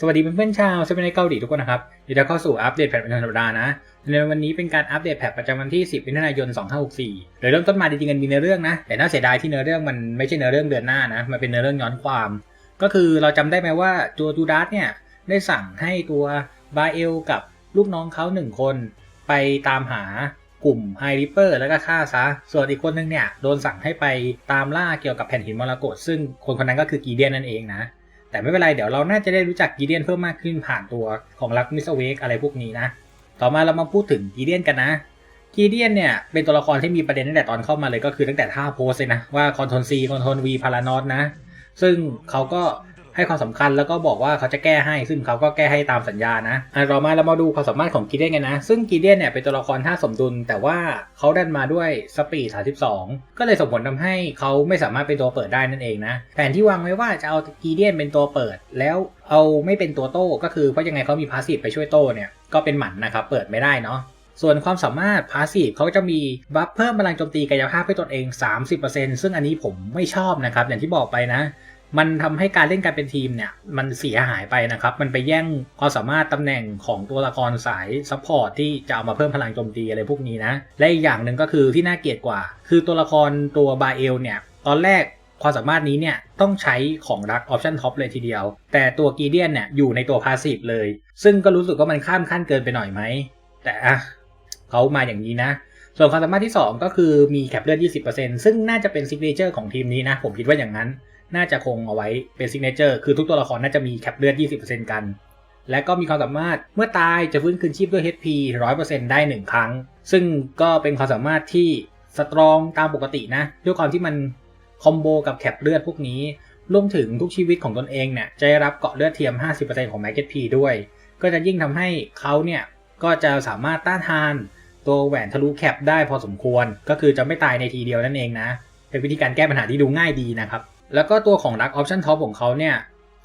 สวัสดีเพื่อนๆชาวเซเว่นในเกาหลีทุกคนนะครับยินดีเข้าสู่อัปเดตแพทประจำสัปดาห์นะ ในวันนี้เป็นการอัปเดตแพทประจำวันที่ 10มิถุนายน 2564โดยเริ่มต้นมาจริงๆกันมีเนื้อเรื่องนะ แต่น่าเสียดายที่เนื้อเรื่องมันไม่ใช่เนื้อเรื่องเดือนหน้านะ มันเป็นเนื้อเรื่องย้อนความ ก็คือเราจำได้ไหมว่าตัวจูดาสเนี่ยได้สั่งให้ตัวบาเอลกับลูกน้องเขาหนึ่งคน ไปตามหากลุ่มไฮริปเปอร์แล้วก็ฆ่าซะ ส่วนอีกคนนึงเนี่ยโดนสั่งให้ไปตามล่าเกี่ยวกับแผ่นหินมรกตซึ่งคนคนนั้นก็คือกีเดียนนั่นเองนะ แต่ไม่เป็นไรเดี๋ยวเราน่าจะได้รู้จักกีเดียนเพิ่มมากขึ้นผ่านตัวของลักมิสเวกอะไรพวกนี้นะ ต่อมาเรามาพูดถึงกีเดียนกันนะกีเดียนเนี่ยเป็นตัวละครที่มีประเด็นตั้งแต่ตอนเข้ามาเลยก็คือตั้งแต่ท่าโพสเลยนะว่าคอนโทนซีคอนโทนวีพารานอตนะ ซึ่งเขาก็ ให้ความสำคัญแล้วก็บอกว่าเขาจะแก้ให้ ซึ่งเขาก็แก้ให้ตามสัญญานะอะเรามาเรามาดูความสามารถของกีเดียนกันนะ ซึ่งกีเดียนเนี่ยเป็นตัวละครท่าสมดุล แต่ว่าเขาดันมาด้วยสปีด32 ก็เลยส่งผลทำให้เขาไม่สามารถเป็นตัวเปิดได้นั่นเองนะ แผนที่วางไว้ว่าจะเอากีเดียนเป็นตัวเปิด แล้วเอาไม่เป็นตัวโต้ก็คือเพราะยังไงเขามีพาสซีฟไปช่วยโต้เนี่ยก็เป็นหมันนะครับเปิดไม่ได้เนาะส่วนความสามารถพาสซีฟเขาจะมีบัฟเพิ่มพลังโจมตีกายภาพให้ตนเอง 30%ซึ่งอันนี้ผมไม่ชอบนะครับ อย่างที่บอกไปนะ มันทำให้การเล่นการเป็นทีมเนี่ยมันเสียหายไปนะครับ มันไปแย่งความสามารถตำแหน่งของตัวละครสายซัพพอร์ตที่จะเอามาเพิ่มพลังโจมตีอะไรพวกนี้นะ และอีกอย่างหนึ่งก็คือที่น่าเกลียดกว่า คือตัวละครตัวบาเอลเนี่ยตอนแรกความสามารถนี้เนี่ยต้องใช้ของรักออปชั่นท็อปเลยทีเดียว แต่ตัวกีเดียนเนี่ยอยู่ในตัวพาสีฟเลย ซึ่งก็รู้สึกว่ามันข้ามขั้นเกินไปหน่อยไหม แต่อะเขามาอย่างนี้นะ ส่วนความสามารถที่ 2 ก็คือมีแคปเลือด20%ซึ่งน่าจะเป็นซิกเนเจอร์ของทีมนี้นะ ผมคิดว่าอย่างนั้น น่าจะคงเอาไว้เป็นซิกเนเจอร์คือทุกตัวละครน่าจะมีแคปเลือด 20%กัน และก็มีความสามารถเมื่อตายจะฟื้นคืนชีพด้วย HP 100%ได้ 1 ครั้ง ซึ่งก็เป็นความสามารถที่สตรองตามปกตินะ ด้วยความที่มันคอมโบกับแคปเลือดพวกนี้รวมถึงทุกชีวิตของตนเองเนี่ยจะได้รับเกาะเลือดเทียม 50%ของ Max HP ด้วย ก็จะยิ่งทำให้เขาเนี่ยก็จะสามารถต้านทานตัวแหวนทะลุแคปได้พอสมควร ก็คือจะไม่ตายในทีเดียวนั่นเองนะ เป็นวิธีการแก้ปัญหาที่ดูง่ายดีนะครับ แล้วก็ตัวของรักออปชั่นท็อปของเขาเนี่ย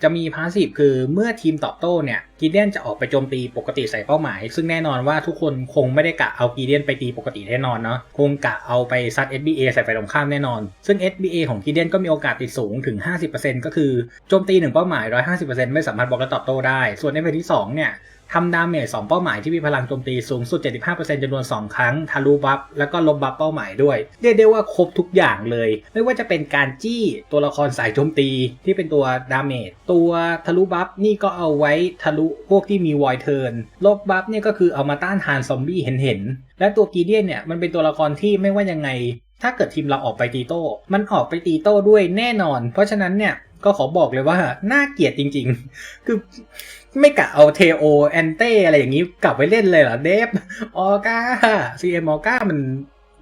จะมีพาสซีฟคือเมื่อทีมตอบโต้เนี่ยกีเดียนจะออกไปโจมตีปกติใส่เป้าหมาย ซึ่งแน่นอนว่าทุกคนคงไม่ได้กะเอากีเดียนไปตีปกติแน่นอนเนาะคงกะเอาไปซัด SBA ใส่ฝ่ายตรงข้ามแน่นอน ซึ่ง SBA ของกีเดียนก็มีโอกาสติดสูงถึง 50%ก็คือโจมตีหนึ่งเป้าหมาย 150%ไม่สามารถบล็อกและตอบโต้ได้ ส่วนในเพจที่2เนี่ย ทำดาเมจ2เป้าหมายที่มีพลังโจมตีสูงสุด 75%จำนวน 2 ครั้ง ทะลุบัฟแล้วก็ลบบัฟเป้าหมายด้วย เรียกได้ว่าครบทุกอย่างเลย ไม่ว่าจะเป็นการจี้ตัวละครสายโจมตีที่เป็นตัวดาเมจตัวทะลุบัฟนี่ก็เอาไว้ทะลุพวกที่มีวอยเทิร์นลบบัฟเนี่ยก็คือเอามาต้านทานซอมบี้เห็นๆและตัวกีเดียนเนี่ยมันเป็นตัวละครที่ไม่ว่ายังไง ถ้าเกิดทีมเราออกไปตีโต้ มันออกไปตีโต้ด้วยแน่นอน เพราะฉะนั้นเนี่ยก็ขอบอกเลยว่าน่าเกลียดจริง ๆ คือ ไม่กะเอาเทโอแอนเต้อะไรอย่างนี้กลับไปเล่นเลยเหรอเดฟออก้าซีเอ็มออก้ามัน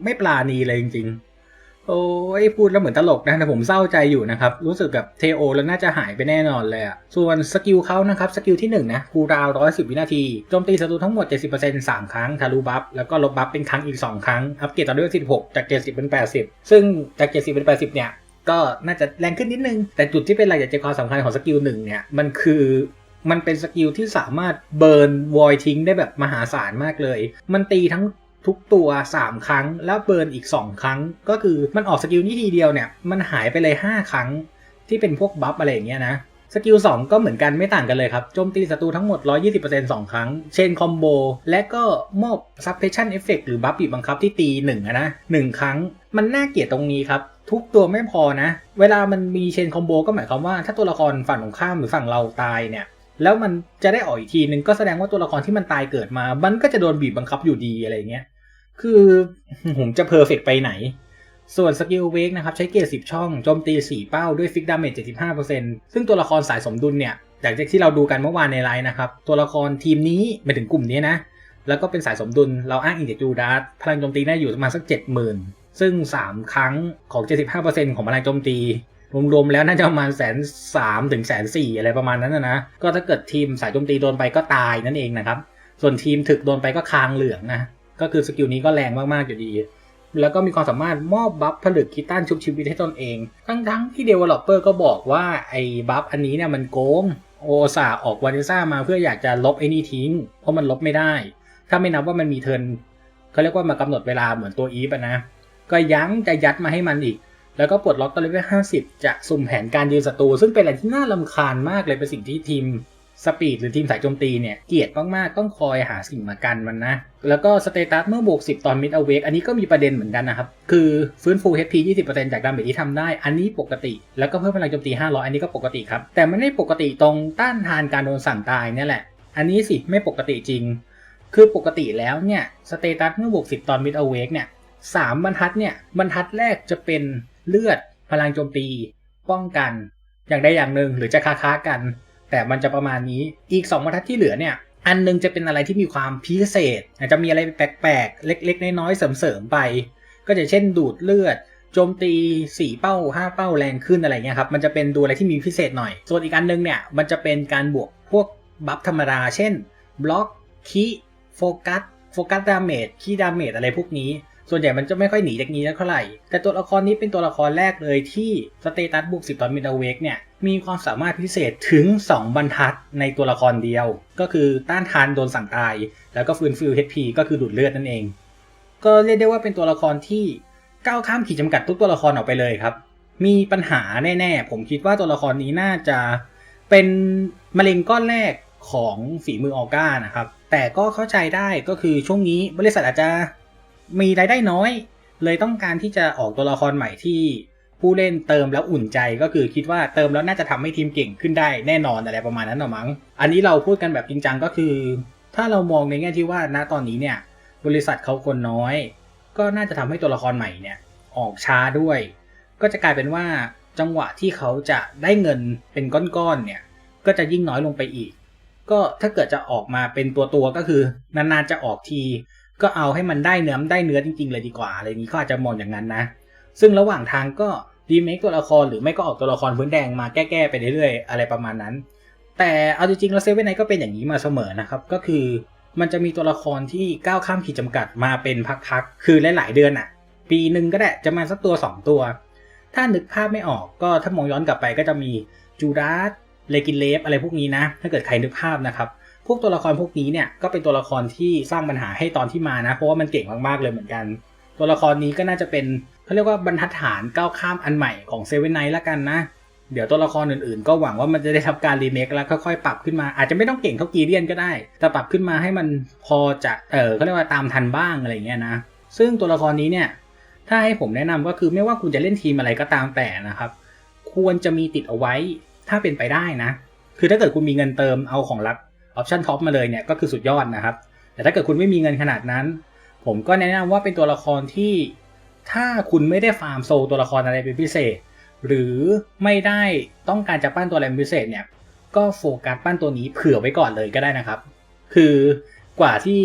ไม่ปลาณีเลยจริง ๆ โอ้ยพูดแล้วเหมือนตลกนะแต่ผมเศร้าใจอยู่นะครับ รู้สึกแบบเทโอแล้วน่าจะหายไปแน่นอนเลยอะส่วนสกิลเขานะครับ สกิลที่1นะคูดาวน์110วินาทีโจมตีศัตรูทั้งหมด 70% 3 ครั้งทะลุบัฟแล้วก็ลบบัฟเป็นครั้งอีก 2 ครั้ง อัปเกรดต่อด้วย16 จาก 70 เป็น 80 ซึ่งจาก 70 เป็น 80 เนี่ยก็น่าจะแรงขึ้นนิดนึง แต่จุดที่เป็นรายละเอียดใจความสำคัญของสกิลหนึ่งเนี่ย มันคือ มันเป็นสกิลที่สามารถเบิร์นวอยทิ้งได้แบบมหาศาลมากเลย มันตีทั้งทุกตัว 3 ครั้ง แล้วเบิร์นอีก 2 ครั้ง ก็คือมันออกสกิลนี้ทีเดียวเนี่ย มันหายไปเลย 5 ครั้ง ที่เป็นพวกบัฟอะไรอย่างเงี้ยนะ สกิล 2 ก็เหมือนกันไม่ต่างกันเลยครับ โจมตีศัตรูทั้งหมด 120% 2 ครั้ง เชนคอมโบ และก็มอบ suppression effect หรือบัฟบีบบังคับที่ตี1อะนะ 1 ครั้ง มันน่าเกลียดตรงนี้ครับทุกตัวไม่พอนะ เวลามันมีเชนคอมโบก็หมายความว่าถ้าตัวละครฝั่งตรงข้ามหรือฝั่งเราตายเนี่ย แล้วมันจะได้ออกอีกทีนึงก็แสดงว่าตัวละครที่มันตายเกิดมา มันก็จะโดนบีบบังคับอยู่ดีอะไรเงี้ย คือผมจะเพอร์เฟกไปไหน ส่วนสกิลเวกนะครับ ใช้เกียร์10ช่องโจมตี4เป้าด้วยฟิกดาเมจ75%ซึ่งตัวละครสายสมดุลเนี่ยจากที่เราดูกันเมื่อวานในไลน์นะครับ ตัวละครทีมนี้ไปถึงกลุ่มนี้นะ แล้วก็เป็นสายสมดุลเราอ้างอิงจากจูดาร์พลังโจมตีได้อยู่ประมาณสัก70,000ซึ่ง 3 ครั้งของ 75%ของพลังโจมตี รวมๆแล้วน่าจะประมาณแสนสามถึงแสนสี่อะไรประมาณนั้นนะนะก็ถ้าเกิดทีมสายโจมตีโดนไปก็ตายนั่นเองนะครับ ส่วนทีมถึกโดนไปก็คางเหลืองนะ ก็คือสกิลนี้ก็แรงมากๆอยู่ดี แล้วก็มีความสามารถมอบบัฟผลึกคิตันชุบชีวิตให้ตนเอง ทั้งๆที่เดเวลลอปเปอร์ก็บอกว่าไอ้บัฟอันนี้เนี่ยมันโกงโอซาออกวานิซ่ามาเพื่ออยากจะลบไอ้นี่ทิ้ง เพราะมันลบไม่ได้ ถ้าไม่นับว่ามันมีเทิร์นเขาเรียกว่ามากำหนดเวลาเหมือนตัวอีฟนะ ก็ยั้งจะยัดมาให้มันอีก แล้วก็ปลดล็อกตอนเลเวล50จะสุ่มแผนการยืนศัตรูซึ่งเป็นอะไรที่น่าลำคาญมากเลยเป็นสิ่งที่ทีมสปีดหรือทีมสายโจมตีเนี่ย เกลียดมาก ๆ ต้องคอยหาสิ่งมากันมันนะ แล้วก็สเตตัสเมื่อบวก 10 ตอนมิดเอาเวกอันนี้ก็มีประเด็นเหมือนกันนะครับ คือฟื้นฟู HP 20%จากดาเมจที่ทำได้ อันนี้ปกติ แล้วก็เพิ่มพลังโจมตี 500 อันนี้ก็ปกติครับ แต่มันไม่ปกติตรงต้านทานการโดนสั่งตายเนี่ยแหละ อันนี้สิไม่ปกติจริง คือปกติแล้วเนี่ยสเตตัสเมื่อบวก 10 ตอนมิดเอาเวกเนี่ยสามบรรทัดเนี่ยบรรทัดแรกจะเป็น เลือด พลังโจมตี ป้องกัน อย่างใดอย่างหนึ่งหรือจะค้าๆกัน แต่มันจะประมาณนี้อีก 2บรรทัดที่เหลือเนี่ยอันหนึงจะเป็นอะไรที่มีความพิเศษ อาจจะมีอะไรแปลกๆ เล็กๆ น้อยๆเสริมๆไป ก็จะเช่นดูดเลือดโจมตี 4 เป้า 5 เป้าแรงขึ้นอะไรเงี้ยครับ มันจะเป็นดูอะไรที่มีพิเศษหน่อย ส่วนอีกอันหนึงเนี่ย มันจะเป็นการบวกพวกบัฟธรรมดา เช่นบล็อกคีโฟกัสโฟกัสดาเมจคีดาเมจอะไรพวกนี้ ส่วนใหญ่มันจะไม่ค่อยหนีจากนี้เท่าไหร่ แต่ตัวละครนี้เป็นตัวละครแรกเลยที่สเตตัสบวก10 ตอนมิดเวกเนี่ย มีความสามารถพิเศษถึง 2 บรรทัดในตัวละครเดียว ก็คือต้านทานโดนสั่งตาย แล้วก็ฟื้นฟู HP ก็คือดูดเลือดนั่นเอง ก็เรียกได้ว่าเป็นตัวละครที่ก้าวข้ามขีดจำกัดทุกตัวละครออกไปเลยครับ มีปัญหาแน่ๆ ผมคิดว่าตัวละครนี้น่าจะเป็นมะเร็งก้อนแรกของฝีมือออก้านะครับ แต่ก็เข้าใจได้ก็คือช่วงนี้บริษัทอาจจะ มีรายได้น้อย เลยต้องการที่จะออกตัวละครใหม่ที่ผู้เล่นเติมแล้วอุ่นใจก็คือคิดว่าเติมแล้วน่าจะทำให้ทีมเก่งขึ้นได้แน่นอนอะไรประมาณนั้นหรอมั้ง อันนี้เราพูดกันแบบจริงจังก็คือ ถ้าเรามองในแง่ที่ว่าณตอนนี้เนี่ย บริษัทเขาคนน้อย ก็น่าจะทำให้ตัวละครใหม่เนี่ยออกช้าด้วย ก็จะกลายเป็นว่าจังหวะที่เขาจะได้เงินเป็นก้อนๆเนี่ยก็จะยิ่งน้อยลงไปอีก ก็ถ้าเกิดจะออกมาเป็นตัวตัวๆก็คือนานๆจะออกที ก็เอาให้มันได้เนื้อได้เนื้อจริงๆเลยดีกว่าอะไรนี้ก็อาจจะมองอย่างนั้นนะ ซึ่งระหว่างทางก็รีเมคตัวละครหรือไม่ก็ออกตัวละครพื้นแดงมาแก้ๆไปเรื่อยๆอะไรประมาณนั้น แต่เอาจริงๆแล้วเซเว่นไนก็เป็นอย่างนี้มาเสมอนะครับก็คือมันจะมีตัวละครที่ก้าวข้ามขีดจำกัดมาเป็นพักๆ คือหลายๆเดือนอะปีหนึ่งก็ได้จะมาสักตัว 2 ตัว ถ้านึกภาพไม่ออกก็ถ้ามองย้อนกลับไปก็จะมีจูดาสเลกินเลฟอะไรพวกนี้นะ ถ้าเกิดใครนึกภาพนะครับ พวกตัวละครพวกนี้เนี่ยก็เป็นตัวละครที่สร้างปัญหาให้ตอนที่มานะ เพราะว่ามันเก่งมากๆเลยเหมือนกัน ตัวละครนี้ก็น่าจะเป็นเขาเรียกว่าบรรทัดฐานก้าวข้ามอันใหม่ของเซเว่นไนท์ละกันนะ เดี๋ยวตัวละครอื่นๆ ก็หวังว่ามันจะได้ทำการรีเมคแล้วค่อยๆปรับขึ้นมาอาจจะไม่ต้องเก่งเท่ากีเรียนก็ได้ แต่ปรับขึ้นมาให้มันพอจะเออเขาเรียกว่าตามทันบ้างอะไรเงี้ยนะ ซึ่งตัวละครนี้เนี่ยถ้าให้ผมแนะนำก็คือไม่ว่าคุณจะเล่นทีมอะไรก็ตามแต่นะครับ ควรจะมีติดเอาไว้ถ้าเป็นไปได้นะ คือถ้าเกิดคุณมีเงินเติมเอาของรัก ออปชันท็อปมาเลยเนี่ยก็คือสุดยอดนะครับ แต่ถ้าเกิดคุณไม่มีเงินขนาดนั้น ผมก็แนะนำว่าเป็นตัวละครที่ ถ้าคุณไม่ได้ฟาร์มโซลตัวละครอะไรเป็นพิเศษ หรือไม่ได้ต้องการจะปั้นตัวอะไรเป็นพิเศษเนี่ยก็โฟกัสปั้นตัวนี้เผื่อไว้ก่อนเลยก็ได้นะครับ คือกว่าที่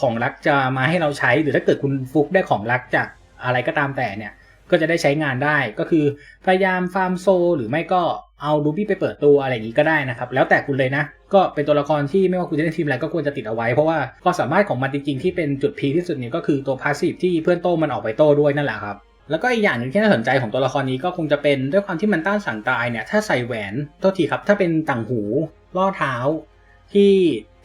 ของรักจะมาให้เราใช้หรือถ้าเกิดคุณฟุกได้ของรักจากอะไรก็ตามแต่เนี่ยก็จะได้ใช้งานได้ก็คือพยายามฟาร์มโซลหรือไม่ก็ เอาดูบี้ไปเปิดตัวอะไรอย่างนี้ก็ได้นะครับ แล้วแต่คุณเลยนะ ก็เป็นตัวละครที่ไม่ว่าคุณจะเล่นทีมอะไรก็ควรจะติดเอาไว้ เพราะว่าความสามารถของมันจริงๆที่เป็นจุดพีที่สุดเนี่ยก็คือตัวพาสซีฟที่เพื่อนโต้มันออกไปโต้ด้วยนั่นแหละครับแล้วก็อีกอย่างหนึ่งที่น่าสนใจของตัวละครนี้ก็คงจะเป็นด้วยความที่มันต้านสั่งตายเนี่ยถ้าใส่แหวนโทษทีครับ ถ้าเป็นต่างหูล่อเท้า ที่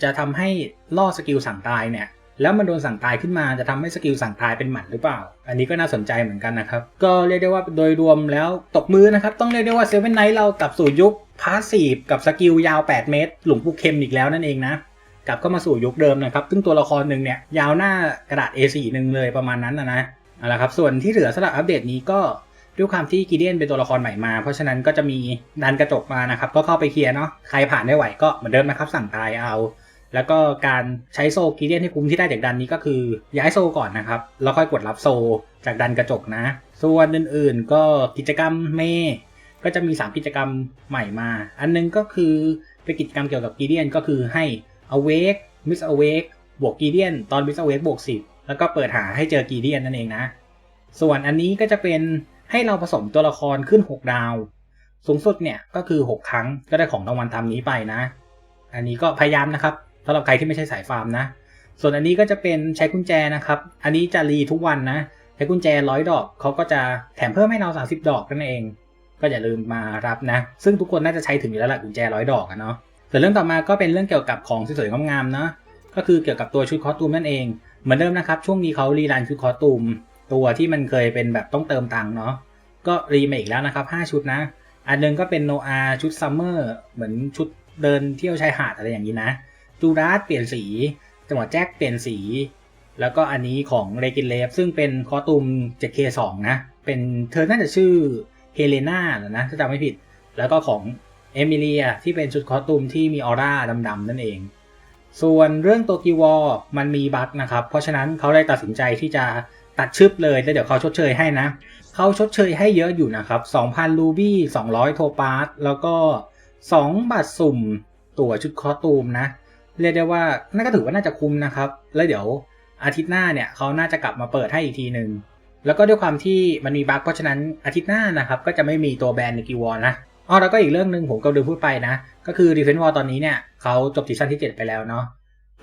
จะทำให้ล่อสกิลสั่งตายเนี่ย แล้วมันโดนสั่งตายขึ้นมาจะทำให้สกิลสั่งตายเป็นหมันหรือเปล่า อันนี้ก็น่าสนใจเหมือนกันนะครับ ก็เรียกได้ว่าโดยรวมแล้วตบมือนะครับ ต้องเรียกได้ว่าเซเว่นไนท์เรากลับสู่ยุคพาสซีฟกับสกิลยาว 8 เมตร หลุมปูเข็มอีกแล้วนั่นเองนะกลับเข้ามาสู่ยุคเดิมนะครับ ซึ่งตัวละครหนึ่งเนี่ยยาวหน้ากระดาษ A4 หนึ่งเลยประมาณนั้นนะนะเอาละครับส่วนที่เหลือสำหรับอัปเดตนี้ก็ด้วยความที่กีเดียนเป็นตัวละครใหม่มา เพราะฉะนั้นก็จะมีดันกระจกมานะครับ ก็เข้าไปเคลียร์เนาะใครผ่านได้ไหวก็เหมือนเดิมนะครับสั่งตายเอา แล้วก็การใช้โซกีเดียนให้คุ้มที่ได้จากดันนี้ก็คือย้ายโซก่อนนะครับ แล้วค่อยกดรับโซจากดันกระจกนะ ส่วนอื่นๆก็กิจกรรมเมก็จะมี 3 กิจกรรมใหม่มา อันนึงก็คือเป็นกิจกรรมเกี่ยวกับกีเดียนก็คือให้ awake miss awake บวกกีเดียนตอน miss awake บวก 10 แล้วก็เปิดหาให้เจอกีเดียนนั่นเองนะ ส่วนอันนี้ก็จะเป็นให้เราผสมตัวละครขึ้น 6 ดาว สูงสุดเนี่ยก็คือ 6 ครั้งก็ได้ของรางวัลตามนี้ไปนะ อันนี้ก็พยายามนะครับ สำหรับใครที่ไม่ใช่สายฟาร์มนะ ส่วนอันนี้ก็จะเป็นใช้กุญแจนะครับ อันนี้จะรีทุกวันนะใช้กุญแจร้อยดอกเขาก็จะแถมเพิ่มให้เรา30 ดอกนั่นเอง ก็อย่าลืมมารับนะ ซึ่งทุกคนน่าจะใช้ถึงอยู่แล้วแหละกุญแจร้อยดอกอะเนาะส่วนเรื่องต่อมาก็เป็นเรื่องเกี่ยวกับของสวยๆงามๆเนาะก็คือเกี่ยวกับตัวชุดคอสตูมนั่นเอง เหมือนเดิมนะครับ ช่วงนี้เขารีรันชุดคอสตูม ตัวที่มันเคยเป็นแบบต้องเติมตังค์เนาะก็รีมาอีกแล้วนะครับ 5 ชุดนะ อันหนึงก็เป็นโนอาชุดซัมเมอร์เหมือนชุดเดินเที่ยวชายหาดอะไรอย่างนี้นะ จูราสเปลี่ยนสีจังหวะแจ็คเปลี่ยนสี แล้วก็อันนี้ของเรกินเลฟซึ่งเป็นคอตูม 7K2 นะ เป็นเธอน่าจะชื่อเฮเลนาหนะถ้าจำไม่ผิด แล้วก็ของเอมิเลียที่เป็นชุดคอตูมที่มีออร่าดำๆนั่นเอง ส่วนเรื่องโตกิวอมันมีบั๊กนะครับ เพราะฉะนั้นเขาเลยตัดสินใจที่จะตัดชึบเลยแล้วเดี๋ยวเขาชดเชยให้นะ เขาชดเชยให้เยอะอยู่นะครับ 2,000 รูบี้ 200 โทปาสแล้วก็ 2 บัตรสุ่มตั๋วชุดคอตูมนะ เรียกได้ว่าน่าก็ถือว่าน่าจะคุ้มนะครับ แล้วเดี๋ยวอาทิตย์หน้าเนี่ยเขาน่าจะกลับมาเปิดให้อีกทีหนึ่งแล้วก็ด้วยความที่มันมีบั๊กเพราะฉะนั้นอาทิตย์หน้านะครับก็จะไม่มีตัวแบรนด์ในกิวอลนะอ๋อแล้วก็อีกเรื่องหนึ่งผมก็ลืมพูดไปนะ ก็คือ Defense War ตอนนี้เนี่ยเขาจบซีซั่นที่ 7 ไปแล้วเนาะ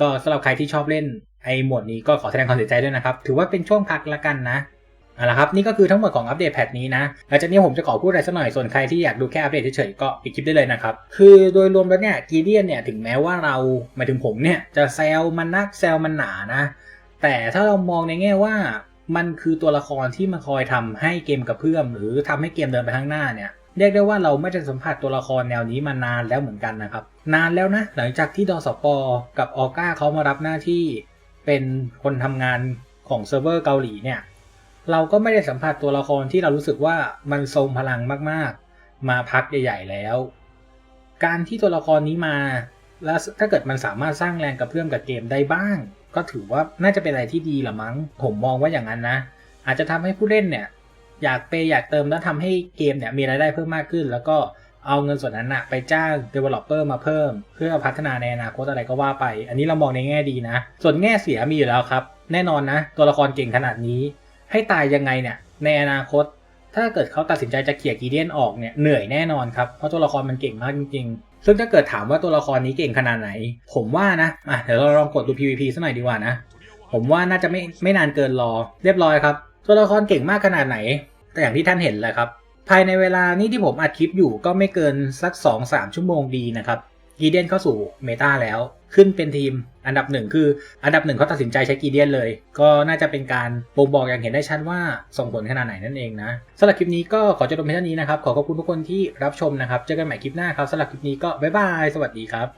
ก็สำหรับใครที่ชอบเล่นไอ้หมวดนี้ก็ขอแสดงความเสียใจด้วยนะครับ ถือว่าเป็นช่วงพักละกันนะ เอาละครับนี่ก็คือทั้งหมดของอัปเดตแพทนี้นะหลังจากนี้ผมจะขอพูดอะไรสักหน่อยส่วนใครที่อยากดูแค่อัปเดตเฉยๆก็ปิดคลิปได้เลยนะครับ คือโดยรวมแล้วเนี่ยกีเดียนเนี่ยถึงแม้ว่าเราหมายถึงผมเนี่ยจะแซวมันนักแซวมันหนานะ แต่ถ้าเรามองในแง่ว่ามันคือตัวละครที่มาคอยทำให้เกมกระเพื่อม หรือทำให้เกมเดินไปข้างหน้าเนี่ยเรียกได้ว่าเราไม่ได้สัมผัสตัวละครแนวนี้มานานแล้วเหมือนกันนะครับ นานแล้วนะ หลังจากที่ดอสปอกับออก้าเขามารับหน้าที่ เป็นคนทำงานของเซิร์ฟเวอร์เกาหลีเนี่ย เราก็ไม่ได้สัมผัสตัวละครที่เรารู้สึกว่ามันทรงพลังมากๆ มาพักใหญ่ๆแล้ว การที่ตัวละครนี้มา แล้วถ้าเกิดมันสามารถสร้างแรงกระเพื่อมกับเกมได้บ้าง ก็ถือว่าน่าจะเป็นอะไรที่ดีละมั้ง ผมมองว่าอย่างนั้นนะ อาจจะทำให้ผู้เล่นเนี่ยอยากเปย์อยากเติมแล้วทำให้เกมเนี่ยมีรายได้เพิ่มมากขึ้น แล้วก็เอาเงินส่วนนั้นนะไปจ้าง developer มาเพิ่ม เพื่อพัฒนาในอนาคตอะไรก็ว่าไป อันนี้เรามองในแง่ดีนะ ส่วนแง่เสียมีอยู่แล้วครับ แน่นอนนะ ตัวละครเก่งขนาดนี้ ให้ตายยังไงเนี่ย ในอนาคต ถ้าเกิดเขาตัดสินใจจะเขี่ยกีเดียนออกเนี่ยเหนื่อยแน่นอนครับเพราะตัวละครมันเก่งมากจริงๆ ซึ่งถ้าเกิดถามว่าตัวละครนี้เก่งขนาดไหน ผมว่านะอะเดี๋ยวเราลองกดดู PVP สักหน่อยดีกว่านะผมว่าน่าจะไม่ไม่นานเกินรอ เรียบร้อยครับ ตัวละครเก่งมากขนาดไหน แต่อย่างที่ท่านเห็นแหละครับ ภายในเวลานี้ที่ผมอัดคลิปอยู่ก็ไม่เกินสัก 2-3 ชั่วโมงดีนะครับ กีเดียนเข้าสู่เมตาแล้ว ขึ้นเป็นทีมอันดับหนึ่งคืออันดับหนึ่งเขาตัดสินใจใช้กีเดียนเลย ก็น่าจะเป็นการบ่งบอกอย่างเห็นได้ชัดว่าส่งผลขนาดไหนนั่นเองนะสำหรับคลิปนี้ก็ขอจบลงเพียงเท่านี้นะครับ ขอขอบคุณทุกคนที่รับชมนะครับ เจอกันใหม่คลิปหน้าครับสำหรับคลิปนี้ก็บ๊ายบาย สวัสดีครับ